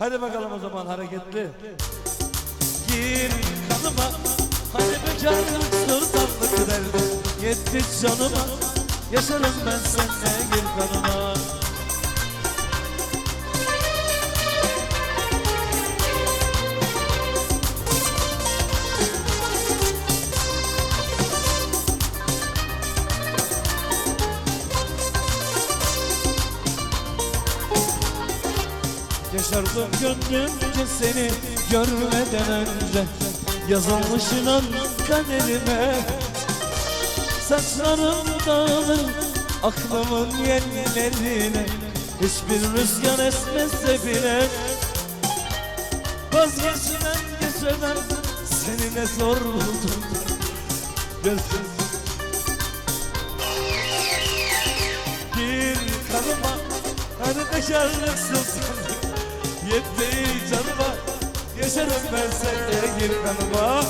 Hadi bakalım o zaman hareketli. Gir kanıma Hani bekarlık sultanlık derdi Yetti canıma Yaşarım ben seninle gir kanıma Yaşardım gönlümce seni görmeden önce. Yazılmış inan kaderime Saçlarım dağılır aklımın yerlerine. Hiçbir rüzgar esmese bile. Vazgeçmem geçemem seni ne zor buldum. Gözüm Gir kanıma bekarlık sultanlık Yetti canıma Yaşarım ben seninle gir kanıma